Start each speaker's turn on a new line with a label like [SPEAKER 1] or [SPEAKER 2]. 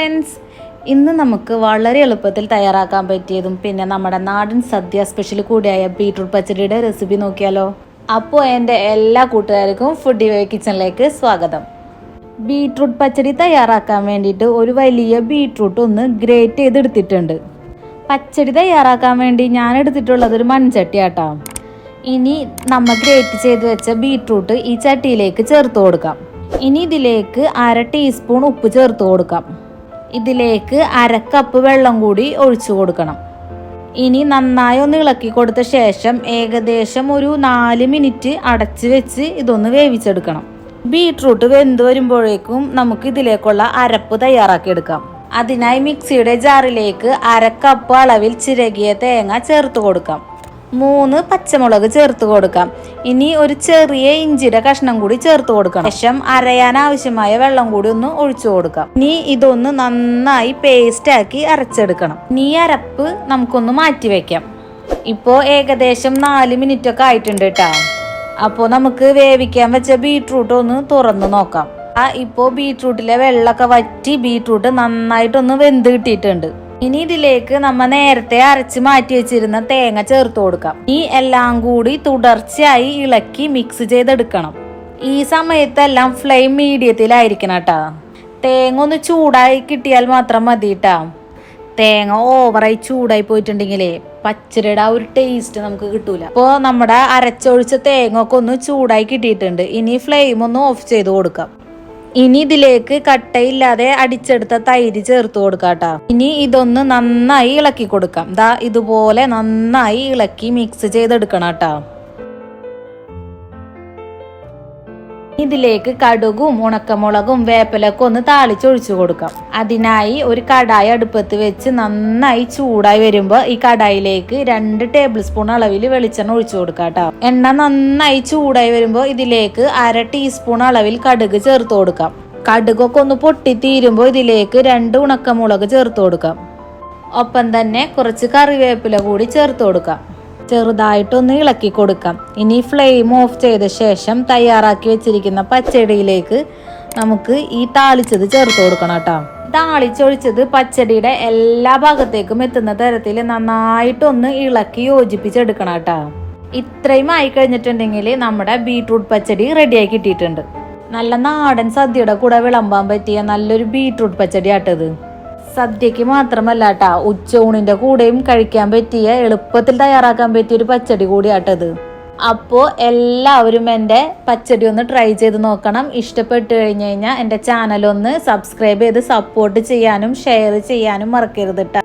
[SPEAKER 1] Friends ഇന്ന് നമുക്ക് വളരെ എളുപ്പത്തിൽ തയ്യാറാക്കാൻ പറ്റിയതും പിന്നെ നമ്മുടെ നാടൻ സദ്യ സ്പെഷ്യൽ കൂടിയായ ബീട്രൂട്ട് പച്ചടിയുടെ റെസിപ്പി നോക്കിയാലോ. അപ്പോൾ എന്റെ എല്ലാ കൂട്ടുകാർക്കും ഫുഡ് വേ കിച്ചണിലേക്ക് സ്വാഗതം. ബീട്രൂട്ട് പച്ചടി തയ്യാറാക്കാൻ വേണ്ടിയിട്ട് ഒരു വലിയ ബീട്രൂട്ട് ഒന്ന് ഗ്രേറ്റ് ചെയ്തെടുത്തിട്ടുണ്ട്. പച്ചടി തയ്യാറാക്കാൻ വേണ്ടി ഞാൻ എടുത്തിട്ടുള്ളത് ഒരു മൺചട്ടിയാട്ടോ. ഇനി നമ്മൾ ഗ്രേറ്റ് ചെയ്ത് വെച്ച ബീട്രൂട്ട് ഈ ചട്ടിയിലേക്ക് ചേർത്ത് കൊടുക്കാം. ഇനി ഇതിലേക്ക് അര ടീസ്പൂൺ ഉപ്പ് ചേർത്ത് കൊടുക്കാം. ഇതിലേക്ക് അര കപ്പ് വെള്ളം കൂടി ഒഴിച്ചു കൊടുക്കണം. ഇനി നന്നായി ഒന്ന് ഇളക്കി കൊടുത്ത ശേഷം ഏകദേശം ഒരു നാല് മിനിറ്റ് അടച്ചു വെച്ച് ഇതൊന്ന് വേവിച്ചെടുക്കണം. ബീട്രൂട്ട് വെന്ത് വരുമ്പോഴേക്കും നമുക്ക് ഇതിലേക്കുള്ള അരപ്പ് തയ്യാറാക്കിയെടുക്കാം അതിനായി മിക്സിയുടെ ജാറിലേക്ക് അര കപ്പ് അളവിൽ ചിരകിയ തേങ്ങ ചേർത്ത് കൊടുക്കാം. മൂന്ന് പച്ചമുളക് ചേർത്ത് കൊടുക്കാം. ഇനി ഒരു ചെറിയ ഇഞ്ചിയുടെ കഷ്ണം കൂടി ചേർത്ത് കൊടുക്കണം. ശേഷം അരയാൻ ആവശ്യമായ വെള്ളം കൂടി ഒന്ന് ഒഴിച്ചു കൊടുക്കാം. ഇനി ഇതൊന്ന് നന്നായി പേസ്റ്റ് ആക്കി അരച്ചെടുക്കണം. ഇനി അരപ്പ് നമുക്കൊന്ന് മാറ്റി വെക്കാം. ഇപ്പോൾ ഏകദേശം നാല് മിനിറ്റ് ഒക്കെ ആയിട്ടുണ്ട് കേട്ടോ അപ്പോൾ നമുക്ക് വേവിക്കാൻ വെച്ച ബീട്രൂട്ട് ഒന്ന് തുറന്ന് നോക്കാം. ആ ഇപ്പോൾ ബീട്രൂട്ടിലെ വെള്ളമൊക്കെ വറ്റി ബീട്രൂട്ട് നന്നായിട്ടൊന്ന് വെന്ത് കിട്ടിയിട്ടുണ്ട്. ഇനി ഇതിലേക്ക് നമ്മ നേരത്തെ അരച്ച് മാറ്റി വെച്ചിരുന്ന തേങ്ങ ചേർത്ത് കൊടുക്കാം. ഈ എല്ലാം കൂടി തുടർച്ചയായി ഇളക്കി മിക്സ് ചെയ്തെടുക്കണം. ഈ സമയത്തെല്ലാം ഫ്ലെയിം മീഡിയത്തിലായിരിക്കണം കേട്ടാ തേങ്ങ ഒന്ന് ചൂടായി കിട്ടിയാൽ മാത്രം മതി കേട്ടാ തേങ്ങ ഓവറായി ചൂടായി പോയിട്ടുണ്ടെങ്കിലേ പച്ചരിയുടെ ആ ഒരു ടേസ്റ്റ് നമുക്ക് കിട്ടൂല. അപ്പോൾ നമ്മുടെ അരച്ചൊഴിച്ച തേങ്ങ ഒക്കെ ഒന്ന് ചൂടായി കിട്ടിയിട്ടുണ്ട്. ഇനി ഫ്ലെയിം ഒന്ന് ഓഫ് ചെയ്ത് കൊടുക്കാം. ഇനി ഇതിലേക്ക് കട്ടയില്ലാതെ അടിച്ചെടുത്ത തൈര് ചേർത്ത് കൊടുക്കാം കേട്ടോ ഇനി ഇതൊന്ന് നന്നായി ഇളക്കി കൊടുക്കാം. ദാ ഇതുപോലെ നന്നായി ഇളക്കി മിക്സ് ചെയ്തെടുക്കണം കേട്ടോ ഇതിലേക്ക് കടുകും ഉണക്കമുളകും വേപ്പിലൊക്കെ ഒന്ന് താളിച്ചൊഴിച്ചു കൊടുക്കാം. അതിനായി ഒരു കടായി അടുപ്പത്ത് വെച്ച് നന്നായി ചൂടായി വരുമ്പോൾ ഈ കടായിലേക്ക് രണ്ട് ടേബിൾ സ്പൂൺ അളവിൽ വെളിച്ചെണ്ണ ഒഴിച്ചു കൊടുക്കാം കേട്ടോ. എണ്ണ നന്നായി ചൂടായി വരുമ്പോൾ ഇതിലേക്ക് അര ടീസ്പൂൺ അളവിൽ കടുക് ചേർത്ത് കൊടുക്കാം. കടുകൊക്കെ ഒന്ന് പൊട്ടി തീരുമ്പോൾ ഇതിലേക്ക് രണ്ട് ഉണക്കമുളക് ചേർത്ത് കൊടുക്കാം. ഒപ്പം തന്നെ കുറച്ച് കറിവേപ്പില കൂടി ചേർത്ത് കൊടുക്കാം. ചെറുതായിട്ടൊന്ന് ഇളക്കി കൊടുക്കാം. ഇനി ഫ്ലെയിം ഓഫ് ചെയ്ത ശേഷം തയ്യാറാക്കി വെച്ചിരിക്കുന്ന പച്ചടിയിലേക്ക് നമുക്ക് ഈ താളിച്ചത് ചേർത്ത് കൊടുക്കണം കേട്ടോ. താളിച്ചൊഴിച്ചത് പച്ചടിയുടെ എല്ലാ ഭാഗത്തേക്കും എത്തുന്ന തരത്തിൽ നന്നായിട്ടൊന്ന് ഇളക്കി യോജിപ്പിച്ചെടുക്കണം കേട്ടോ. ഇത്രയും ആയി കഴിഞ്ഞിട്ടുണ്ടെങ്കിൽ നമ്മുടെ ബീട്രൂട്ട് പച്ചടി റെഡിയായി കിട്ടിയിട്ടുണ്ട്. നല്ല നാടൻ സദ്യയുടെ കൂടെ വിളമ്പാൻ പറ്റിയ നല്ലൊരു ബീട്രൂട്ട് പച്ചടി ആട്ടത് സദ്യക്ക് മാത്രമല്ല കേട്ടാ ഉച്ചയൂണിന്റെ കൂടെയും കഴിക്കാൻ പറ്റിയ എളുപ്പത്തിൽ തയ്യാറാക്കാൻ പറ്റിയ ഒരു പച്ചടി കൂടിയാട്ടത് അപ്പോൾ എല്ലാവരും എന്റെ പച്ചടി ഒന്ന് ട്രൈ ചെയ്ത് നോക്കണം. ഇഷ്ടപ്പെട്ട് കഴിഞ്ഞു കഴിഞ്ഞാൽ എന്റെ ചാനലൊന്ന് സബ്സ്ക്രൈബ് ചെയ്ത് സപ്പോർട്ട് ചെയ്യാനും ഷെയർ ചെയ്യാനും മറക്കരുത്